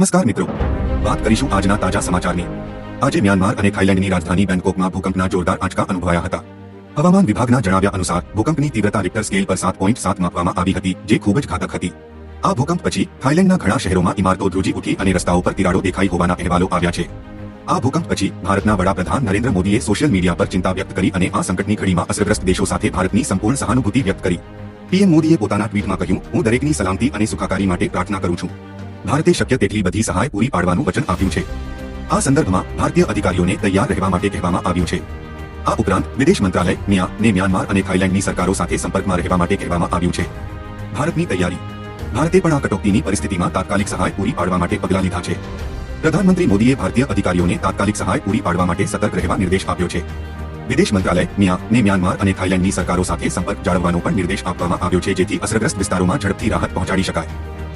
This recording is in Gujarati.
નમસ્કાર મિત્રો. વાત કરીશું આજના તાજા સમાચારની. આજે મ્યાનમાર અને થાઇલેન્ડની રાજધાની બેંગકોકમાં ભૂકંપના જોરદાર આંચકા અનુભવાયા હતા. હવામાન વિભાગના જણાવ્યા અનુસાર, ભૂકંપની તીવ્રતા રિક્ટર સ્કેલ પર સાત પોઈન્ટ સાત માપવામાં આવી હતી, જે ખૂબ જ ઘાતક હતી. આ ભૂકંપ પછી થાઇલેન્ડના ઘણા શહેરોમાં ઇમારતો ધ્રુજી ઉઠી અને રસ્તાઓ પર તિરાડો દેખાઈ હોવાના અહેવાલો આવ્યા છે. આ ભૂકંપ પછી ભારતના વડાપ્રધાન નરેન્દ્ર મોદીએ સોશિયલ મીડિયા પર ચિંતા વ્યક્ત કરી અને આ સંકટની ઘડીમાં અસરગ્રસ્ત દેશો સાથે ભારતની સંપૂર્ણ સહાનુભૂતિ વ્યક્ત કરી. પીએમ મોદીએ પોતાના ટ્વીટમાં કહ્યું, હું દરેકની સલામતી અને સુખાકારી માટે પ્રાર્થના કરું છું. ભારતે શક્ય તેટલી બધી સહાય પૂરી પાડવાનું વચન આપ્યું છે. આ સંદર્ભમાં ભારતીય અધિકારીઓને તૈયાર રહેવા માટે કહેવામાં આવ્યું છે. આ ઉપરાંત વિદેશ મંત્રાલય, મ્યા ને મ્યાનમાર અને થાઇલેન્ડની સરકારો સાથે સંપર્કમાં રહેવા માટે કહેવામાં આવ્યું છે. ભારતની તૈયારી. ભારતે પણ આ કટોકટીની પરિસ્થિતિમાં તાત્કાલિક સહાય પૂરી પાડવા માટે પગલાં લીધા છે. પ્રધાનમંત્રી મોદીએ ભારતીય અધિકારીઓને તાત્કાલિક સહાય પૂરી પાડવા માટે સતર્ક રહેવા નિર્દેશ આપ્યો છે. વિદેશ મંત્રાલય, મ્યાં ને મ્યાનમાર અને થાઇલેન્ડની સરકારો સાથે સંપર્ક જાળવવાનો પણ નિર્દેશ આપવામાં આવ્યો છે, જેથી અસરગ્રસ્ત વિસ્તારોમાં ઝડપથી રાહત પહોંચાડી શકાય.